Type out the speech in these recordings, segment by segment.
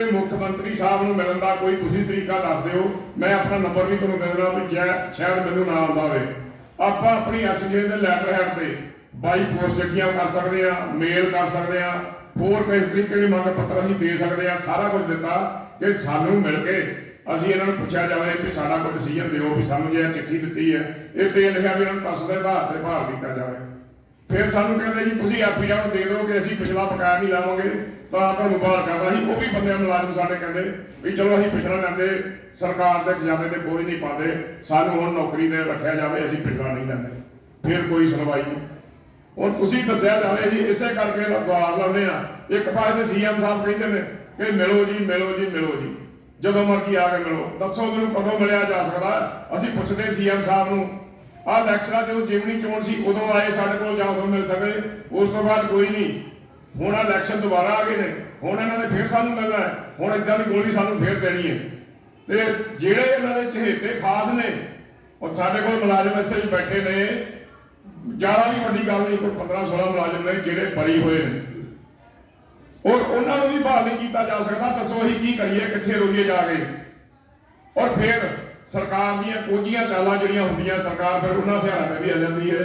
ਮੁੱਖ ਮੰਤਰੀ ਸਾਹਿਬ ਨੂੰ ਮਿਲਣ ਦਾ ਕੋਈ ਤੁਸੀਂ ਤਰੀਕਾ ਦੱਸ ਦਿਓ। ਮੈਂ ਆਪਣਾ ਨੰਬਰ ਵੀ ਤੁਹਾਨੂੰ ਦੇ ਦੇਣਾ ਵੀ ਜੈ- ਸ਼ਾਇਦ ਮੈਨੂੰ ਨਾ ਆਉਂਦਾ ਹੋਵੇ ਆਪਾਂ ਆਪਣੀ ਐਸਜੇ ਦੇ ਲੈਟਰ ਹੈਡ ਤੇ ਬਾਈ ਪੋਸਟ ਚਿੱਠੀਆਂ ਕਰ ਸਕਦੇ ਆ ਮੇਲ ਕਰ ਸਕਦੇ ਆ ਹੋਰ ਕਿਸ ਤਰੀਕੇ ਦੀ ਮੰਗ ਪੱਤਰ ਅਸੀਂ ਦੇ ਸਕਦੇ ਆ ਸਾਰਾ ਕੁਝ ਦਿੱਤਾ ਕਿ ਸਾਨੂੰ ਮਿਲ ਕੇ ਅਸੀਂ ਇਹਨਾਂ ਨੂੰ ਪੁੱਛਿਆ ਜਾਵੇ ਕਿ ਸਾਡਾ ਕੋਈ ਡਿਸੀਜਨ ਦਿਓ ਵੀ ਸਾਨੂੰ ਜੇ ਚਿੱਠੀ ਦਿੱਤੀ ਹੈ, ਇਹ ਤੇ ਲਿਖਿਆ ਵੀ ਇਹਨਾਂ ਨੂੰ ਤਸਦੇ ਆਧਾਰ ਤੇ ਭਾਰ ਕੀਤਾ ਜਾਵੇ। ਫਿਰ ਸਾਨੂੰ ਕਹਿੰਦੇ ਜੀ, ਤੁਸੀਂ ਐਫਆਈਆਰ ਦੇ ਦਿਓ ਕਿ ਅਸੀਂ ਪਿਛਲਾ ਬਕਾਇਆ ਨਹੀਂ ਲਾਵਾਂਗੇ। ਤਾਂ ਤੁਹਾਨੂੰ ਬਾਹਰ ਕਰਦਾ ਸੀ। ਉਹ ਵੀ ਬੰਦਿਆਂ ਮੁਲਾਜ਼ਮ ਸਾਡੇ ਕਹਿੰਦੇ ਵੀ ਚਲੋ ਅਸੀਂ ਪਿਛਲਾ ਲੈਂਦੇ, ਸਰਕਾਰ ਦੇ ਖਜ਼ਾਨੇ ਤੇ ਬੋਝ ਨਹੀਂ ਪਾਉਂਦੇ। ਸਾਨੂੰ ਹੁਣ ਨੌਕਰੀ ਤੇ ਰੱਖਿਆ ਜਾਵੇ, ਅਸੀਂ ਪਿਛਲਾ ਨਹੀਂ ਲੈਂਦੇ। ਫਿਰ ਕੋਈ ਸੁਣਵਾਈ ਨਹੀਂ। ਹੁਣ ਤੁਸੀਂ ਦੱਸਿਆ ਜਾਵੇ ਜੀ, ਇਸੇ ਕਰਕੇ ਦੁਆਰ ਲਾਉਂਦੇ ਆ ਇੱਕ ਪਾਸੇ ਤੇ ਸੀਐਮ ਸਾਹਿਬ ਕਹਿੰਦੇ ਨੇ ਕਿ ਮਿਲੋ ਜੀ ਮਿਲੋ ਜੀ ਮਿਲੋ ਜੀ। ਜਦੋਂ ਮਰਜ਼ੀ ਆ ਕੇ ਮਿਲੋ। ਦੱਸੋ ਮੈਨੂੰ ਕਦੋਂ ਮਿਲਿਆ ਜਾ ਸਕਦਾ? ਅਸੀਂ ਪੁੱਛਦੇ ਸੀਐਮ ਸਾਹਿਬ ਨੂੰ ਆਹ ਲੈਕਚਰਾਂ ਜਦੋਂ ਜਿਮਨੀ ਚੋਣ ਸੀ, ਉਦੋਂ ਆਏ ਸਾਡੇ ਕੋਲ ਜਾਂ ਉਦੋਂ ਮਿਲ ਸਕੇ, ਉਸ ਤੋਂ ਬਾਅਦ ਕੋਈ ਨਹੀਂ। ਹੁਣ ਆ ਇਲੈਕਸ਼ਨ ਦੁਬਾਰਾ ਆ ਗਏ ਨੇ, ਹੁਣ ਇਹਨਾਂ ਨੇ ਫੇਰ ਸਾਨੂੰ ਮਿਲਣਾ ਹੈ, ਹੁਣ ਇਦਾਂ ਦੀ ਗੋਲੀ ਸਾਨੂੰ ਫੇਰ ਦੇਣੀ ਹੈ। ਤੇ ਜਿਹੜੇ ਇਹਨਾਂ ਦੇ ਚਹੇਤੇ ਖਾਸ ਨੇ, ਉਹ ਸਾਡੇ ਕੋਲ ਮੁਲਾਜ਼ਮ ਐਸੇ ਬੈਠੇ ਨੇ। ਜ਼ਿਆਦਾ ਵੀ ਵੱਡੀ ਗੱਲ ਨਹੀਂ, ਕੋਈ 15 16 ਮੁਲਾਜ਼ਮ ਨੇ ਜਿਹੜੇ ਬਰੀ ਹੋਏ ਨੇ। ਔਰ ਉਹਨਾਂ ਨੂੰ ਵੀ ਬਹਾਲ ਨਹੀਂ ਕੀਤਾ ਜਾ ਸਕਦਾ, ਦੱਸੋ ਅਸੀਂ ਕੀ ਕਰੀਏ, ਕਿੱਥੇ ਰੋਈਏ ਜਾ ਕੇ। ਔਰ ਫਿਰ ਸਰਕਾਰ ਦੀਆਂ ਕੋਝੀਆਂ ਚਾਲਾਂ ਜਿਹੜੀਆਂ ਹੁੰਦੀਆਂ, ਸਰਕਾਰ ਫਿਰ ਉਹਨਾਂ ਹਥਿਆਰਾਂ ਤੇ ਵੀ ਆ ਜਾਂਦੀ ਹੈ।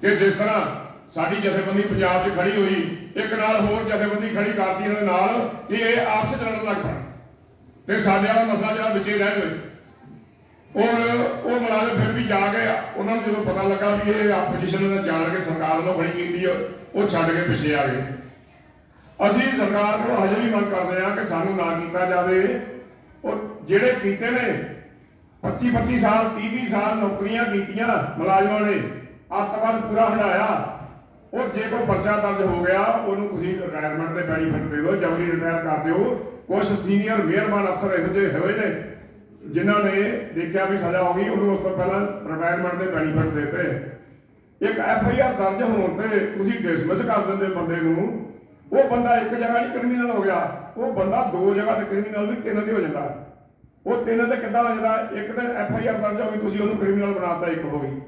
ਕਿ ਜਿਸ ਤਰ੍ਹਾਂ ਸਾਡੀ ਜਥੇਬੰਦੀ ਪੰਜਾਬ 'ਚ ਖੜੀ ਹੋਈ, ਇੱਕ ਨਾਲ ਹੋਰ ਜਥੇਬੰਦੀ ਖੜੀ ਕਰਤੀ ਇਹਨਾਂ ਦੇ ਨਾਲ ਕਿ ਇਹ ਆਪਸ 'ਚ ਲੜਨ ਲੱਗ ਪਣ ਤੇ ਸਾਡੇ ਵਾਲਾ ਮਸਲਾ ਜਿਹੜਾ ਵਿੱਚੇ ਰਹਿ ਜਾਵੇ ਔਰ ਉਹ ਮੁਲਾਜ਼ਮ ਫਿਰ ਵੀ ਜਾ ਕੇ ਉਹਨਾਂ ਨੂੰ ਜਦੋਂ ਪਤਾ ਲੱਗਾ ਵੀ ਇਹ ਆਪੋਜੀਸ਼ਨ ਨੇ ਜਾਣ ਕੇ ਸਰਕਾਰ ਵੱਲੋਂ ਖੜੀ ਕੀਤੀ ਹੈ ਉਹ ਛੱਡ ਕੇ ਪਿੱਛੇ ਆ ਗਏ। ਅਸੀਂ ਸਰਕਾਰ ਨੂੰ ਹਜੇ ਵੀ ਮੰਗ ਕਰਦੇ ਹਾਂ ਕਿ ਸਾਨੂੰ ਨਾ ਕੀਤਾ ਜਾਵੇ। ਔਰ ਜਿਹੜੇ ਕੀਤੇ ਨੇ 25 25 ਸਾਲ 30 30 ਸਾਲ ਨੌਕਰੀਆਂ ਕੀਤੀਆਂ ਮੁਲਾਜ਼ਮਾਂ ਨੇ। ਅੱਤਵਾਦ ਪੂਰਾ ਹਟਾਇਆ ਉਹ ਜੇ ਕੋਈ ਬੱਚਾ ਦਰਜ ਹੋ ਗਿਆ, ਉਹਨੂੰ ਤੁਸੀਂ ਰਿਟਾਇਰਮੈਂਟ ਦੇ ਬੈਨੀਫਿਟ ਦੇ ਦਿਓ, ਜਬਰੀ ਰਿਟਾਇਰ ਕਰ ਦਿਓ। ਕੁਝ ਸੀਨੀਅਰ ਮਿਹਰਬਾਨ ਅਫਸਰ ਇਹੋ ਜਿਹੇ ਹੋਏ ਨੇ, ਜਿਨ੍ਹਾਂ ਨੇ ਦੇਖਿਆ ਵੀ ਸਜ਼ਾ ਹੋ ਗਈ, ਉਹਨੂੰ ਉਸ ਤੋਂ ਪਹਿਲਾਂ ਰਿਟਾਇਰਮੈਂਟ ਦੇ ਬੈਨੀਫਿਟ ਦਿੱਤੇ। ਇੱਕ ਐਫ ਆਈ ਆਰ ਦਰਜ ਹੋਣ ਤੇ ਤੁਸੀਂ ਡਿਸਮਿਸ ਕਰ ਦਿੰਦੇ ਬੰਦੇ ਨੂੰ। ਉਹ ਬੰਦਾ ਇੱਕ ਜਗ੍ਹਾ ਨਹੀਂ ਕ੍ਰਿਮੀਨਲ ਹੋ ਗਿਆ। ਉਹ ਬੰਦਾ ਦੋ ਜਗ੍ਹਾ ਤੇ ਕ੍ਰਿਮੀਨਲ ਵੀ ਤਿੰਨ ਤੇ ਹੋ ਜਾਂਦਾ। ਉਹ ਤਿੰਨ ਤੇ ਕਿੱਦਾਂ ਲੱਗਦਾ? ਇੱਕ ਤੇ ਐਫ ਆਈ ਆਰ ਦਰਜ ਹੋ ਗਈ, ਤੁਸੀਂ ਉਹਨੂੰ ਕ੍ਰਿਮੀਨਲ ਬਣਾਤਾ ਇੱਕ ਹੋ ਗਈ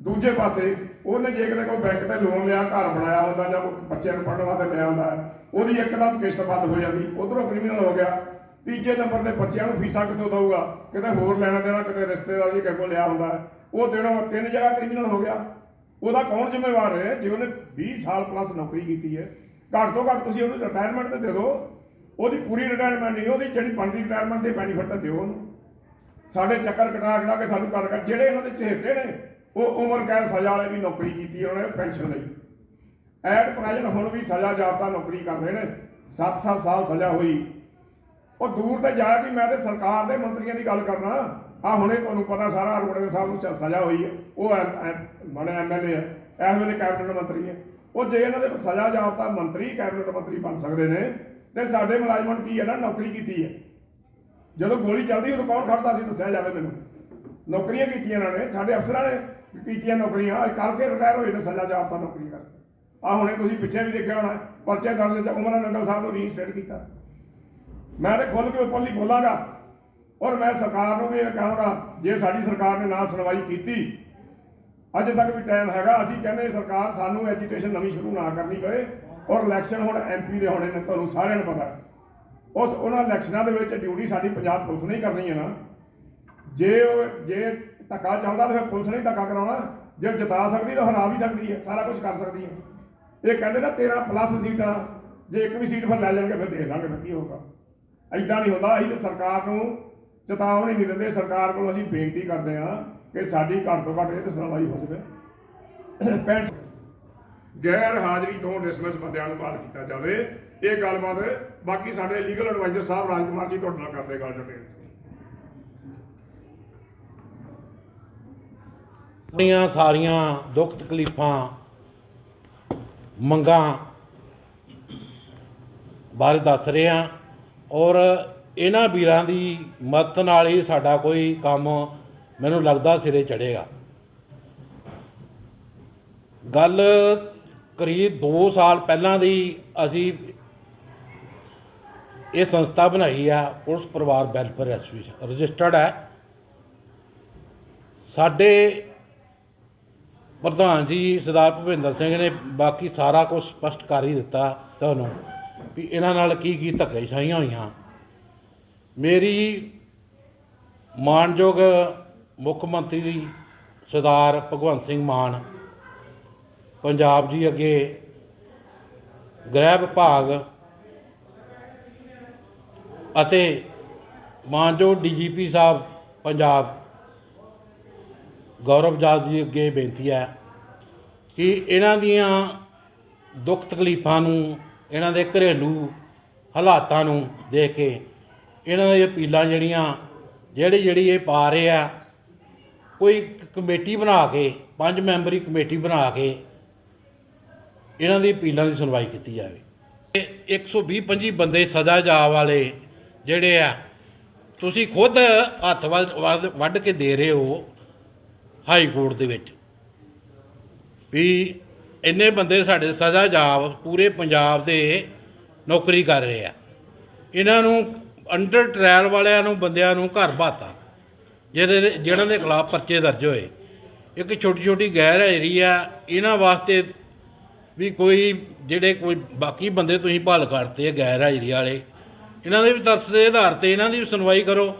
ਦੂਜੇ ਪਾਸੇ, ਉਹਨੇ ਜੇ ਕਿਤੇ ਕੋਈ ਬੈਂਕ ਤੇ ਲੋਨ ਲਿਆ, ਘਰ ਬਣਾਇਆ ਹੁੰਦਾ ਜਾਂ ਬੱਚਿਆਂ ਨੂੰ ਪੜ੍ਹਨ ਵਾਸਤੇ ਲਿਆ ਹੁੰਦਾ, ਉਹਦੀ ਇੱਕਦਮ ਕਿਸ਼ਤ ਬੰਦ ਹੋ ਜਾਂਦੀ। ਉਧਰੋਂ ਕ੍ਰਿਮੀਨਲ ਹੋ ਗਿਆ। ਤੀਜੇ ਨੰਬਰ ਤੇ ਬੱਚਿਆਂ ਨੂੰ ਫੀਸਾਂ ਕਿੱਥੋਂ ਦਊਗਾ? ਕਿਤੇ ਹੋਰ ਲੈਣਾ ਦੇਣਾ, ਕਿਤੇ ਰਿਸ਼ਤੇਦਾਰ ਜੀ ਕਿਸੇ ਕੋਲ ਲਿਆ ਹੁੰਦਾ। ਉਹ ਦੇਣਾ ਤਿੰਨ ਜਗ੍ਹਾ ਕ੍ਰਿਮੀਨਲ ਹੋ ਗਿਆ। ਉਹਦਾ ਕੌਣ ਜ਼ਿੰਮੇਵਾਰ ਹੈ? ਜੇ ਉਹਨੇ 20 ਸਾਲ ਪਲੱਸ ਨੌਕਰੀ ਕੀਤੀ ਹੈ, ਘੱਟ ਤੋਂ ਘੱਟ ਤੁਸੀਂ ਉਹਨੂੰ ਰਿਟਾਇਰਮੈਂਟ ਤੇ ਦੇ ਦਿਓ। ਉਹਦੀ ਪੂਰੀ ਰਿਟਾਇਰਮੈਂਟ ਨਹੀਂ, ਉਹਦੀ ਜਿਹੜੀ ਬਣਦੀ ਰਿਟਾਇਰਮੈਂਟ ਦੇ ਬੈਨੀਫਿਟ ਤਾਂ ਦਿਓ ਉਹਨੂੰ। ਸਾਡੇ ਚੱਕਰ ਕਟਾ ਕਟਾ ਕੇ ਸਾਨੂੰ ਕਰ ਕਰ ਜਿਹੜੇ ਇਹਨਾਂ ਦੇ ਚਹੇਤੇ ਨੇ, ਉਹ ਉਮਰ ਕੈਦ ਸਜ਼ਾ ਵਾਲੇ ਵੀ ਨੌਕਰੀ ਕੀਤੀ ਉਹਨਾਂ ਨੇ, ਪੈਨਸ਼ਨ ਲਈ। ਐਟ ਪ੍ਰੈਜ਼ੈਂਟ ਹੁਣ ਵੀ ਸਜ਼ਾ ਜਾਪਦਾ ਨੌਕਰੀ ਕਰ ਰਹੇ ਨੇ 7-7 ਸਾਲ ਸਜ਼ਾ ਹੋਈ। ਉਹ ਦੂਰ ਤੇ ਜਾ ਕੇ ਮੈਂ ਤੇ ਸਰਕਾਰ ਦੇ ਮੰਤਰੀਆਂ ਦੀ ਗੱਲ ਕਰਨਾ, ਆ ਹੁਣੇ ਤੁਹਾਨੂੰ ਪਤਾ ਸਾਰਾ ਅਰੋੜੇ ਸਾਹਿਬ ਨੂੰ ਸਜ਼ਾ ਹੋਈ ਹੈ ਉਹ ਬਣੇ ਐਮਐਲਏ ਹੈ ਇਸ ਵੇਲੇ ਕੈਬਨਿਟ ਮੰਤਰੀ ਹੈ ਉਹ ਜੇ ਇਹਨਾਂ ਦੇ ਸਜ਼ਾ ਜਾਪਤਾ ਮੰਤਰੀ, ਕੈਬਨਿਟ ਮੰਤਰੀ ਬਣ ਸਕਦੇ ਨੇ ਤੇ ਸਾਡੇ ਮੁਲਾਜ਼ਮਾਂ ਨੂੰ ਕੀ ਹੈ ਨਾ, ਨੌਕਰੀ ਕੀਤੀ ਹੈ। ਜਦੋਂ ਗੋਲੀ ਚੱਲਦੀ, ਉਦੋਂ ਕੌਣ ਖੜਦਾ ਸੀ, ਦੱਸਿਆ ਜਾਵੇ ਮੈਨੂੰ। ਨੌਕਰੀਆਂ ਕੀਤੀਆਂ ਇਹਨਾਂ ਨੇ, ਸਾਡੇ ਅਫਸਰਾਂ ਨੇ ਕੀਤੀਆਂ ਨੌਕਰੀਆਂ ਕਰਕੇ ਰਿਟਾਇਰ ਹੋਏ ਨੇ, ਸਜ਼ਾ ਜਾਪਤਾ ਨੌਕਰੀ ਕਰ ਆ ਹੁਣੇ ਤੁਸੀਂ ਪਿੱਛੇ ਵੀ ਦੇਖਿਆ ਹੋਣਾ, ਪਰਚੇ ਦਰਜ ਚ ਉਮਰਾਂ ਨੰਗਲ ਸਾਹਿਬ ਨੂੰ ਰੀਸਟੇਟ ਕੀਤਾ। ਮੈਂ ਤੇ ਖੁੱਲ ਕੇ ਉੱਪਰਲੀ ਬੋਲਾਂਗਾ, ਔਰ ਮੈਂ ਸਰਕਾਰ ਨੂੰ ਵੀ ਇਹ ਕਹਾਂਗਾ, ਜੇ ਸਾਡੀ ਸਰਕਾਰ ਨੇ ਨਾ ਸੁਣਵਾਈ ਕੀਤੀ, ਅੱਜ ਤੱਕ ਵੀ ਟਾਈਮ ਹੈਗਾ, ਅਸੀਂ ਕਹਿੰਦੇ ਸਰਕਾਰ ਸਾਨੂੰ ਐਜੀਟੇਸ਼ਨ ਨਵੀਂ ਸ਼ੁਰੂ ਨਾ ਕਰਨੀ ਪਏ ਔਰ ਇਲੈਕਸ਼ਨ ਹੁਣ ਐਮਪੀ ਦੇ ਹੋਣੇ ਨੇ, ਤੁਹਾਨੂੰ ਸਾਰਿਆਂ ਨੂੰ ਪਤਾ। ਉਸ ਉਹਨਾਂ ਇਲੈਕਸ਼ਨਾਂ ਦੇ ਵਿੱਚ ਡਿਊਟੀ ਸਾਡੀ ਪੰਜਾਬ ਪੁਲਿਸ ਨੇ ਹੀ ਕਰਨੀ ਹੈ ਨਾ। ਜੇ ਉਹ, ਜੇ ਧੱਕਾ ਚਾਹੁੰਦਾ ਤਾਂ ਫਿਰ ਪੁਲਿਸ ਨੇ ਹੀ ਧੱਕਾ ਕਰਾਉਣਾ। ਜੇ ਜਿਤਾ ਸਕਦੀ ਤਾਂ ਹਰਾ ਵੀ ਸਕਦੀ ਹੈ, ਸਾਰਾ ਕੁਝ ਕਰ ਸਕਦੀ ਹੈ। ਇਹ ਕਹਿੰਦੇ ਨਾ 13 ਪਲੱਸ ਸੀਟਾਂ, ਜੇ ਇੱਕ ਵੀ ਸੀਟ ਫਿਰ ਲੈ ਜਾਣਗੇ, ਫਿਰ ਦੇਖ ਲਾਂਗੇ ਫਿਰ ਕੀ ਹੋਊਗਾ। ਐਦਾਂ ਨਹੀਂ ਹੁੰਦਾ, ਅਸੀਂ ਤੇ ਸਰਕਾਰ ਨੂੰ ਚੇਤਾਵਨੀ ਨਹੀਂ ਦਿੰਦੇ। ਸਰਕਾਰ ਕੋਲ ਅਸੀਂ ਬੇਨਤੀ ਕਰਦੇ ਹਾਂ ਕਿ ਸਾਡੀ ਘੱਟ ਤੋਂ ਘੱਟ ਇਹ ਤੇ ਸੁਣਵਾਈ ਹੋ ਜਾਵੇ। ਪੈਂਟ ਗੈਰ ਹਾਜ਼ਰੀ ਤੋਂ ਡਿਸਮਿਸ ਬੰਦਿਆਂ ਨੂੰ ਬਹਾਲ ਕੀਤਾ ਜਾਵੇ। ਇਹ ਗੱਲਬਾਤ ਬਾਕੀ ਸਾਡੇ ਲੀਗਲ ਐਡਵਾਈਜ਼ਰ ਸਾਹਿਬ ਰਾਜਕੁਮਾਰ ਜੀ ਤੁਹਾਡੇ ਨਾਲ ਕਰਦੇ ਗੱਲ ਡਿਟੇਲ ਆਪਣੀਆਂ ਸਾਰੀਆਂ ਦੁੱਖ ਤਕਲੀਫਾਂ, ਮੰਗਾਂ ਬਾਰੇ ਦੱਸ ਰਹੇ ਹਾਂ ਔਰ ਇਹਨਾਂ ਵੀਰਾਂ ਦੀ ਮਦਦ ਨਾਲ ਹੀ ਸਾਡਾ ਕੋਈ ਕੰਮ ਮੈਨੂੰ ਲੱਗਦਾ ਸਿਰੇ ਚੜੇਗਾ ਗੱਲ ਕਰੀਬ 2 ਸਾਲ ਪਹਿਲਾਂ ਦੀ ਅਸੀਂ ਇਹ ਸੰਸਥਾ ਬਣਾਈ ਆ, ਪੁਲਿਸ ਪਰਿਵਾਰ ਵੈਲਫੇਅਰ ਐਸੋਸੀਏਸ਼ਨ। ਰਜਿਸਟਰਡ ਹੈ। ਸਾਡੇ ਪ੍ਰਧਾਨ ਜੀ ਸਰਦਾਰ ਭੁਪਿੰਦਰ ਸਿੰਘ ਨੇ ਬਾਕੀ ਸਾਰਾ ਕੁਝ ਸਪਸ਼ਟ ਕਰ ਹੀ ਦਿੱਤਾ ਤੁਹਾਨੂੰ ਵੀ ਇਹਨਾਂ ਨਾਲ ਕੀ ਕੀ ਧੱਕੇਸ਼ਾਹੀਆਂ ਹੋਈਆਂ। ਮੇਰੀ ਮਾਨਯੋਗ ਮੁੱਖ ਮੰਤਰੀ ਸਰਦਾਰ ਭਗਵੰਤ ਸਿੰਘ ਮਾਨ ਪੰਜਾਬ ਜੀ ਅੱਗੇ ਗ੍ਰਹਿ ਵਿਭਾਗ ਅਤੇ ਮਾਨਯੋਗ ਡੀਜੀਪੀ ਸਾਹਿਬ ਪੰਜਾਬ, ਗੌਰਵ ਜਾਦ ਜੀ ਅੱਗੇ ਬੇਨਤੀ ਹੈ ਕਿ ਇਹਨਾਂ ਦੀਆਂ ਦੁੱਖ ਤਕਲੀਫਾਂ ਨੂੰ, ਇਹਨਾਂ ਦੇ ਘਰੇਲੂ ਹਾਲਾਤਾਂ ਨੂੰ ਦੇਖ ਕੇ ਇਹਨਾਂ ਦੀਆਂ ਅਪੀਲਾਂ ਜਿਹੜੀਆਂ, ਜਿਹੜੀ ਜਿਹੜੀ ਇਹ ਪਾ ਰਹੇ ਆ, ਕੋਈ ਕਮੇਟੀ ਬਣਾ ਕੇ, ਪੰਜ ਮੈਂਬਰੀ ਕਮੇਟੀ ਬਣਾ ਕੇ ਇਹਨਾਂ ਦੀ ਅਪੀਲਾਂ ਦੀ ਸੁਣਵਾਈ ਕੀਤੀ ਜਾਵੇ। ਇਹ 120 25 ਬੰਦੇ ਸਜ਼ਾ ਜਾ ਵਾਲੇ ਜਿਹੜੇ ਆ, ਤੁਸੀਂ ਖੁਦ ਹੱਥ ਵੱਢ- ਵੱਢ ਵੱਢ ਕੇ ਦੇ ਰਹੇ ਹੋ ਹਾਈ ਕੋਰਟ ਦੇ ਵਿੱਚ ਵੀ ਇੰਨੇ ਬੰਦੇ ਸਾਡੇ ਸਜ਼ਾ ਜਾਬ ਪੂਰੇ ਪੰਜਾਬ ਦੇ ਨੌਕਰੀ ਕਰ ਰਹੇ ਆ। ਇਹਨਾਂ ਨੂੰ ਅੰਡਰ ਟ੍ਰਾਇਲ ਵਾਲਿਆਂ ਨੂੰ, ਬੰਦਿਆਂ ਨੂੰ ਘਰ ਬਾਤਾ, ਜਿਹਦੇ ਦੇ- ਜਿਹਨਾਂ ਦੇ ਖਿਲਾਫ ਪਰਚੇ ਦਰਜ ਹੋਏ। ਇੱਕ ਛੋਟੀ ਛੋਟੀ ਗੈਰ ਹਾਜ਼ਰੀ ਆ, ਇਹਨਾਂ ਵਾਸਤੇ ਵੀ ਕੋਈ ਜਿਹੜੇ ਕੋਈ ਬਾਕੀ ਬੰਦੇ ਤੁਸੀਂ ਭਾਲ ਕਰਤੇ ਗੈਰ ਹਾਜ਼ਰੀ ਵਾਲੇ, ਇਹਨਾਂ ਦੇ ਵੀ ਤਰਸ ਦੇ ਆਧਾਰ ਤੇ ਇਹਨਾਂ ਦੀ ਵੀ ਸੁਣਵਾਈ ਕਰੋ।